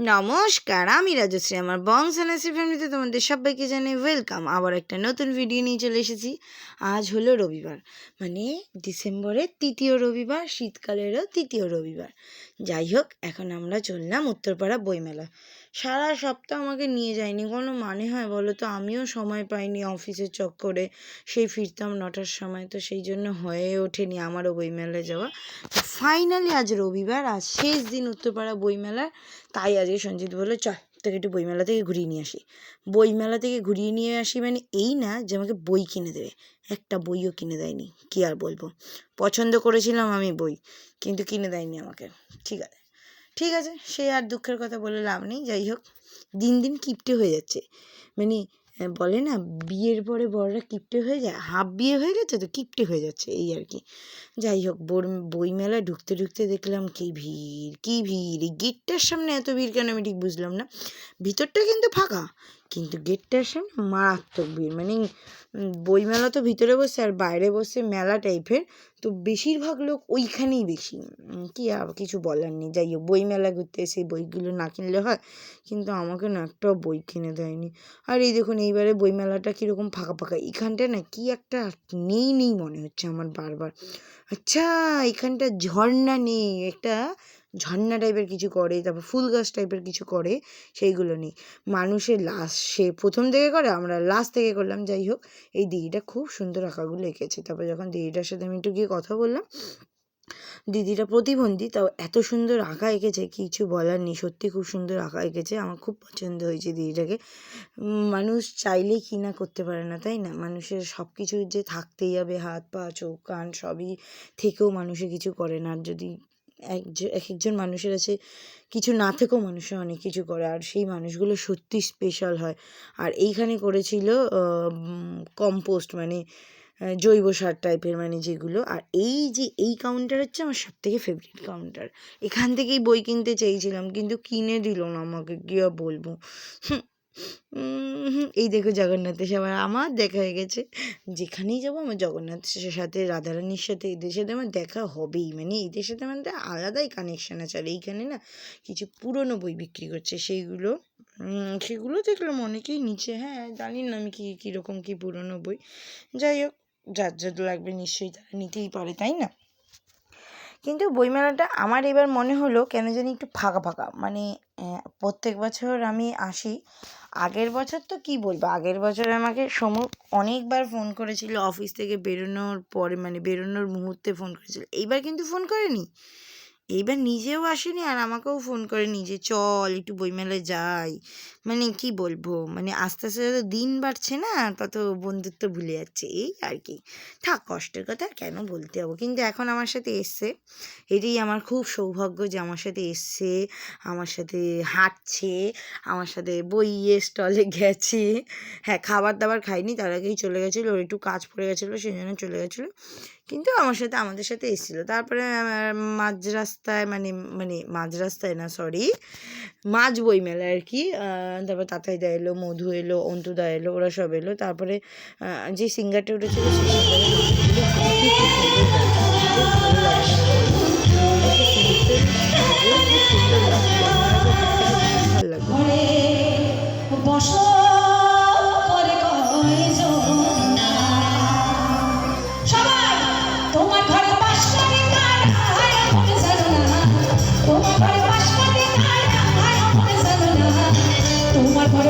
নমস্কার, আমি রাজশ্রী। আমার বং বংশানাসি ফ্যামিলিতে তোমাদের সবাইকে জানাই ওয়েলকাম। আবার একটা নতুন ভিডিও নিয়ে চলে এসেছি। আজ হলো রবিবার মানে ডিসেম্বরের তৃতীয় রবিবার, শীতকালেরও তৃতীয় রবিবার। যাই হোক, এখন আমরা চললাম উত্তরপাড়া বইমেলা সারা সপ্তাহ আমাকে নিয়ে যায়নি। কোনো মানে হয় বলো তো? আমিও সময় পাইনি অফিসের চক্করে। সেই ফিরতাম নটার সময়। তো সেই জন্য হয়ে ওঠেনি আমারও বইমেলায় যাওয়া। ফাইনালি আজ রবিবার আজ শেষ দিন উত্তরপাড়া বইমেলার। তাই আজকে সঞ্জিত বলল, চল তোকে একটু বইমেলা থেকে ঘুরিয়ে নিয়ে আসি। বইমেলা থেকে ঘুরিয়ে নিয়ে আসি মানে এই না যে আমাকে বই কিনে দেবে। একটা বইও কিনে দেয়নি। কী আর বলব? পছন্দ করেছিলাম আমি বই, কিন্তু কিনে দেয়নি আমাকে। ঠিক আছে। ঠিক আছে, সে আর দুঃখের কথা বলে লাভ নেই, যাই হোক। দিন দিন কিপটে হয়ে যাচ্ছে। মানে বলে না, বিয়ের পরে বড়রা কিপটে হয়ে যায়, হাফ বিয়ে হয়ে গেছে তো কিপটে হয়ে যাচ্ছে, এই আর কি। যাই হোক, বোর, বইমেলায় ঢুকতে ঢুকতে দেখলাম কি ভিড় কি ভিড়, এই গেটটার সামনে এত ভিড় কেন আমি ঠিক বুঝলাম না। ভিতরটা কিন্তু ফাঁকা কিন্তু গেটটার সামনে মারাত্মক ভিড়। মানে বইমেলা তো ভিতরে বসে আর বাইরে বসে মেলা টাইপের, তো বেশিরভাগ লোক ওইখানেই বেশি। কি আর কিছু বলার নেই। যাই হোক, বইমেলা ঘুরতে এসে বইগুলো না কিনলে হয়, কিন্তু আমাকে না একটাও বই কিনে দেয়নি। আর এই দেখুন, এইবারে বইমেলাটা কীরকম ফাঁকা ফাঁকা। এখানটা না কি একটা নেই নেই মনে হচ্ছে আমার বারবার। আচ্ছা এখানটা ঝর্ণা নেই, একটা ঝর্ণা টাইপের কিছু করে, তারপর ফুল গাছ টাইপের কিছু করে, সেইগুলো নেই। মানুষের লাশ সে প্রথম থেকে করে, আমরা লাস্ট থেকে করলাম, যাই হোক। এই দিদিটা খুব সুন্দর আঁকাগুলো এঁকেছে। তারপর যখন দিদিটার সাথে আমি একটু গিয়ে কথা বললাম, দিদিটা প্রতিবন্ধী, তাও এত সুন্দর আঁকা এঁকেছে, কিছু বলার নেই। সত্যি খুব সুন্দর আঁকা এঁকেছে। আমার খুব পছন্দ হয়েছে দিদিটাকে। মানুষ চাইলেই কি না করতে পারে না, তাই না? মানুষের সব কিছু যে থাকতেই হবে হাত পা চোখ, কান, সবই থেকেও মানুষে কিছু করে না। আর যদি এক একজন মানুষের আছে, কিছু না থেকেও মানুষের অনেক কিছু করে, আর সেই মানুষগুলো সত্যি স্পেশাল হয়। আর এইখানে করেছিল কম্পোস্ট মানে জৈব সার টাইপের মানে যেগুলো। আর এই যে, এই কাউন্টার হচ্ছে আমার সব থেকে ফেভারিট কাউন্টার এখান থেকেই বই কিনতে চেয়েছিলাম, কিন্তু কিনে দিল না আমাকে আর বলব? এই দেখো জগন্নাথের সাথে আমার দেখা হয়ে গেছে। যেখানেই যাব আমার জগন্নাথের সাথে রাধারানীর সাথে, এদের সাথে আমার দেখা হবেই। মানে এদের সাথে আমার আলাদাই কানেকশান আছে। আর এইখানে না কিছু পুরনো বই বিক্রি করছে। সেইগুলো সেগুলো দেখলাম অনেকেই নিচে হ্যাঁ জানি না আমি কি, কীরকম কী পুরনো বই। যাই হোক, যার যার লাগবে নিশ্চয়ই তারা নিতেই পারে, তাই না? কিন্তু বইমেলাটা আমার এবার মনে হলো কেন জানি একটু ফাঁকা ফাঁকা। মানে প্রত্যেক বছর আমি আসি। আগের বছর তো কি বলব? আগের বছর আমাকে সমু অনেকবার ফোন করেছিল, অফিস থেকে বেরোনোর পরে মানে বেরোনোর মুহূর্তে ফোন করেছিল। এইবার কিন্তু ফোন করেনি। এইবার নিজেও আসেনি আর আমাকেও ফোন করেনি যে, চল একটু বইমেলায় যাই। মানে কি বলব? মানে আস্তে আস্তে যত দিন বাড়ছে না তত বন্ধুত্ব ভুলে যাচ্ছে। এই আর কি। থাক, কষ্টের কথা কেন বলতে হব কিন্তু এখন আমার সাথে এসছে। এটাই আমার খুব সৌভাগ্য যে আমার সাথে এসছে, আমার সাথে হাঁটছে, আমার সাথে বইয়ে স্টলে গেছে। হ্যাঁ খাবার দাবার খাইনি, তার আগেই চলে গেছিল ওর একটু কাজ পড়ে গেছিল সেই জন্য চলে গেছিল। কিন্তু আমার সাথে, আমাদের সাথে এসেছিল তারপরে মাঝ রাস্তায় মানে মানে মাঝ রাস্তায় না সরি মাঝ বই মেলা আর কি তারপর তাতাইদা এলো, মধু এলো অন্তুদা এলো, ওরা সব এলো। তারপরে যে সিঙ্গারটা উঠেছিল ভালো লাগল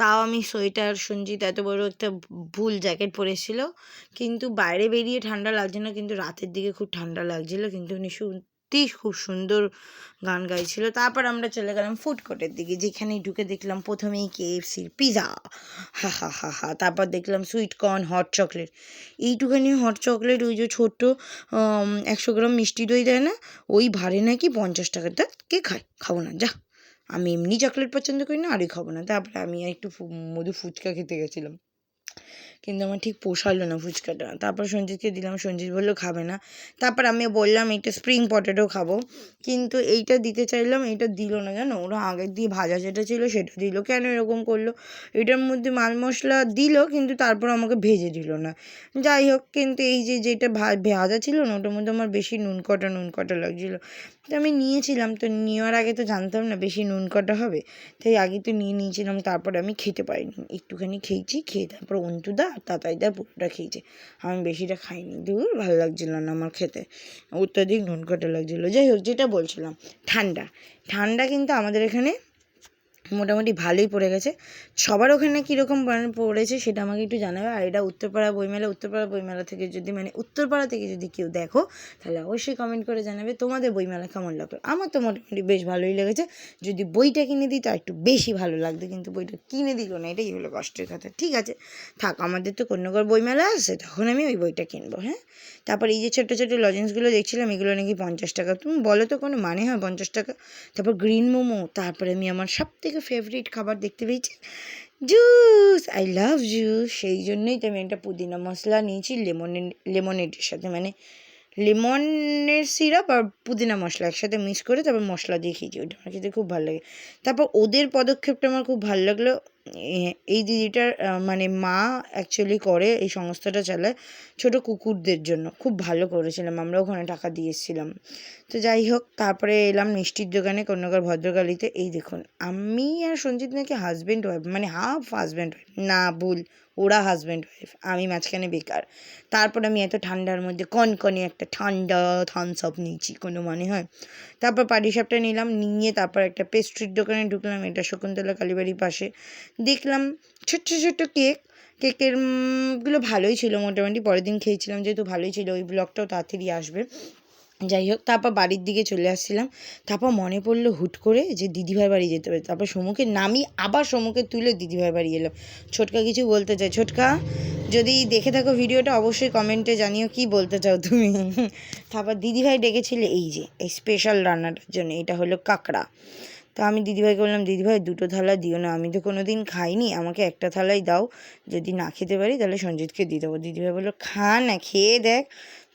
তাও আমি সোয়েটার, সঞ্জিত এত বড় একটা ভুল জ্যাকেট পরেছিল। কিন্তু বাইরে বেরিয়ে ঠান্ডা লাগছে না কিন্তু রাতের দিকে খুব ঠান্ডা লাগছিল, কিন্তু উনি সত্যি খুব সুন্দর গান গাইছিল। তারপর আমরা চলে গেলাম ফুড কোর্টের দিকে, যেখানেই ঢুকে দেখলাম প্রথমেই কেএফসির পিৎজা হা হা হা হা, তারপর দেখলাম সুইট কর্ন, হট চকলেট। এইটুখানি হট চকলেট ওই যে ছোট্ট একশো গ্রাম মিষ্টি দই দেয় না, ওই ভারে নাকি পঞ্চাশ টাকা। তা কে খায়? খাব না, যা। আমি এমনি চকলেট পছন্দ করি না আরই খাব না। তারপরে আমি একটু মধু ফুচকা খেতে গেছিলাম। কিন্তু আমার ঠিক পোষালো না ফুচকাটা। তারপর সঞ্জিতকে দিলাম, সঞ্জিত বলল, খাবে না। তারপর আমি বললাম, একটা স্প্রিং পটেটো খাব। কিন্তু এইটা দিতে চাইলাম, এইটা দিল না, জানো? ওরা আগের দিয়ে ভাজা যেটা ছিল সেটা দিল। কেন এরকম করল? এটার মধ্যে মাল মশলা দিল, কিন্তু তারপর আমাকে ভেজে দিল না। যাই হোক, কিন্তু এই যে যেটা ভাজা ছিল না, ওটার মধ্যে আমার বেশি নুন কটা নুন কটা লাগছিল। তো আমি নিয়েছিলাম, তো নেওয়ার আগে তো জানতাম না বেশি নুন কটা হবে। তাই আগে তো নিয়ে নিয়েছিলাম, তারপরে আমি খেতে পারিনি। একটুখানি খেয়েছি, খেয়ে তারপর অন্তুদা আর তাতাইদা পুরোটা খেয়েছে। আমি বেশিটা খাইনি। দূর ভালো লাগছিল না আমার খেতে। অত্যাধিক নুন কটা লাগছিল। যাই হোক, যেটা বলছিলাম, ঠান্ডা। ঠান্ডা কিন্তু আমাদের এখানে মোটামুটি ভালোই পড়ে গেছে। সবার ওখানে কীরকম পড়েছে সেটা আমাকে একটু জানাবে। আর এটা উত্তরপাড়া বইমেলা উত্তরপাড়া বইমেলা থেকে যদি মানে উত্তরপাড়া থেকে যদি কেউ দেখো, তাহলে অবশ্যই কমেন্ট করে জানাবে তোমাদের বইমেলা কেমন লাগল। আমার তো মোটামুটি বেশ ভালোই লেগেছে। যদি বইটা কিনে দিই তা একটু বেশি ভালো লাগতো কিন্তু বইটা কিনে দিল না, এটাই হলো কষ্টের কথা। ঠিক আছে, থাক, আমাদের তো কন্যাগর বইমেলা আসছে তখন আমি ওই বইটা কিনবো হ্যাঁ? তারপর এই যে ছোটো ছোটো লজেন্সগুলো দেখছিলাম, এগুলো নাকি পঞ্চাশ টাকা। তুমি বলো তো কোনো মানে হয় পঞ্চাশ টাকা? তারপর গ্রিন মোমো তারপরে আমি আমার সব থেকে ফেভারিট খাবার দেখতে পেয়েছি জুস আই লাভ জুস সেই জন্যই তো আমি একটা পুদিনা মশলা নিয়েছি লেমনের লেমনেডের সাথে। মানে লেমনের সিরাপ আর পুদিনা মশলা একসাথে মিক্স করে তারপর মশলা দিয়ে খেয়েছি ওটা আমার খেতে খুব ভালো লাগে। তারপর ওদের পদক্ষেপটা আমার খুব ভালো লাগল। এই দিদিটার মানে মা অ্যাকচুয়ালি করে, এই সংস্থাটা চালায় ছোট কুকুরদের জন্য। খুব ভালো করেছিলাম আমরা ওখানে টাকা দিয়েছিলাম তো যাই হোক, তারপরে এলাম মিষ্টির দোকানে কন্যাগর ভদ্রকালীতে। এই দেখুন, আমি আর সঞ্জিত নাকি হাজব্যান্ড ওয়াইফ মানে হাফ হাজব্যান্ড ওয়াইফ না ভুল, ওরা হাজব্যান্ড ওয়াইফ আমি মাঝখানে বেকার। তারপর আমি এত ঠান্ডার মধ্যে, কনকনে একটা ঠান্ডা থামস নিয়েছি, কোনো মানে হয়। তারপর পাটিসাপটা নিলাম, নিয়ে তারপর একটা পেস্ট্রির দোকানে ঢুকলাম, এটা শকুন্তলা কালীবাড়ির পাশে। দেখলাম ছোট্ট ছোট্ট কেক, কেকেরগুলো ভালোই ছিল মোটামুটি। পরের দিন খেয়েছিলাম, যেহেতু ভালোই ছিল, ওই ব্লগটাও তাড়াতাড়ি আসবে। যাই হোক, তারপর বাড়ির দিকে চলে আসছিলাম। তারপর মনে পড়ল হুট করে যে দিদিভাই বাড়ি যেতে হবে। তারপর সমুখে নামি আবার সমুখে তুলে দিদিভাই বাড়ি এলাম ছোটকা কিছু বলতে চাই ছোটকা, যদি দেখে থাকো ভিডিওটা, অবশ্যই কমেন্টে জানিও কি বলতে চাও তুমি। তারপর দিদিভাই ডেকেছিলে, এই যে, এই স্পেশাল রান্নাটার জন্য, এটা হলো কাঁকড়া। তো আমি দিদিভাইকে বললাম, দিদিভাই, দুটো থালা দিও না। আমি তো কোনো দিন খাইনি। আমাকে একটা থালাই দাও। যদি না খেতে পারি, তাহলে সঞ্জিতকে দিয়ে দেবো। দিদিভাই বলল, খা না, খেয়ে দেখ।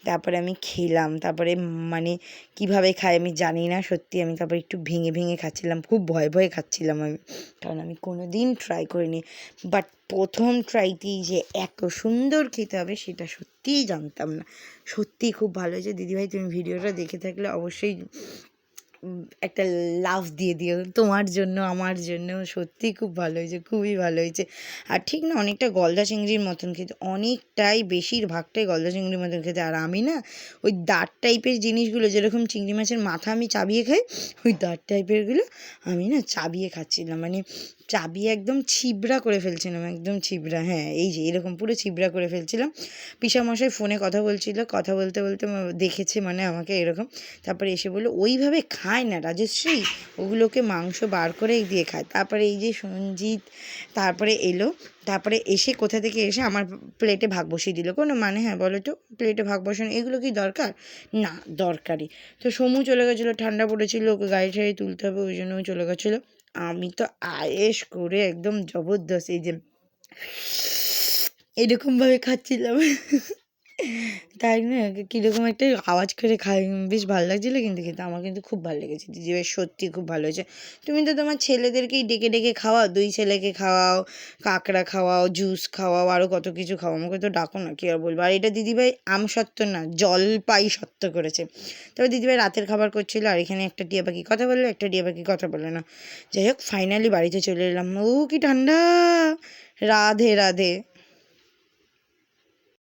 তারপরে আমি খেলাম। তারপরে মানে কীভাবে খাই আমি জানি না, সত্যি আমি তারপরে একটু ভেঙে ভেঙে খাচ্ছিলাম। খুব ভয় ভয়ে খাচ্ছিলাম আমি, কারণ আমি কোনো দিন ট্রাই করিনি। বাট প্রথম ট্রাইতেই যে এত সুন্দর খেতে হবে, সেটা সত্যিই জানতাম না। সত্যিই খুব ভালো হয়েছে। দিদিভাই, তুমি ভিডিওটা দেখে থাকলে অবশ্যই একটা লাভ দিয়ে দিও, তোমার জন্য, আমার জন্য। সত্যিই খুব ভালো হয়েছে, খুবই ভালো হয়েছে। আর ঠিক না, অনেকটা গলদা চিংড়ির মতন খেতে, অনেকটাই বেশিরভাগটাই গলদা চিংড়ির মতন খেতে। আর আমি না, ওই দাঁত টাইপের জিনিসগুলো, যেরকম চিংড়ি মাছের মাথা আমি চাবিয়ে খাই, ওই দাঁত টাইপেরগুলো আমি না চাবিয়ে খাচ্ছিলাম। মানে চাবিয়ে একদম ছিবড়া করে ফেলছিলাম, একদম ছিবড়া হ্যাঁ এই যে, এরকম পুরো ছিবড়া করে ফেলছিলাম। পিসামশাই ফোনে কথা বলছিল, কথা বলতে বলতে দেখেছে মানে আমাকে এরকম, তারপরে এসে বলল, ওইভাবে খায় না রাজশ্রী, ওগুলোকে মাংস বার করে দিয়ে খায়। তারপরে এই যে সঞ্জিত, তারপরে এলো, তারপরে এসে কোথা থেকে এসে আমার প্লেটে ভাগ বসিয়ে দিল। কোনো মানে হ্যাঁ বলো তো প্লেটে ভাগ বসানো, এগুলো কি দরকার? না দরকারি তো সমু চলে গেছিল, ঠান্ডা পড়েছিল, ওকে গাড়ি ঠাড়ি তুলতে হবে, ওই জন্য চলে গেছিল। আমি তো আয়েস করে একদম জবরদস্ত এই যে এরকমভাবে খাচ্ছিলাম। তাই না? কীরকম একটা আওয়াজ করে খাই, বেশ ভালো লাগছিল কিন্তু খেতে আমার কিন্তু খুব ভালো লেগেছে। দিদিভাই সত্যি খুব ভালো হয়েছে। তুমি তো তোমার ছেলেদেরকেই ডেকে ডেকে খাওয়াও, দুই ছেলেকে খাওয়াও, কাঁকড়া খাওয়াও জুস খাওয়াও আরও কত কিছু খাওয়াও। আমাকে তো ডাকো না, কী আর বলব? আর এটা দিদিভাই আম সত্ত্ব না জলপাই সত্ত্ব করেছে। তবে দিদিভাই রাতের খাবার করছিল, আর এখানে একটা টিয়া পাখি কথা বলল, একটা টিয়া পাখি কথা বলল না। যাই হোক ফাইনালি বাড়িতে চলে এলাম। ও কি ঠান্ডা! রাধে রাধে।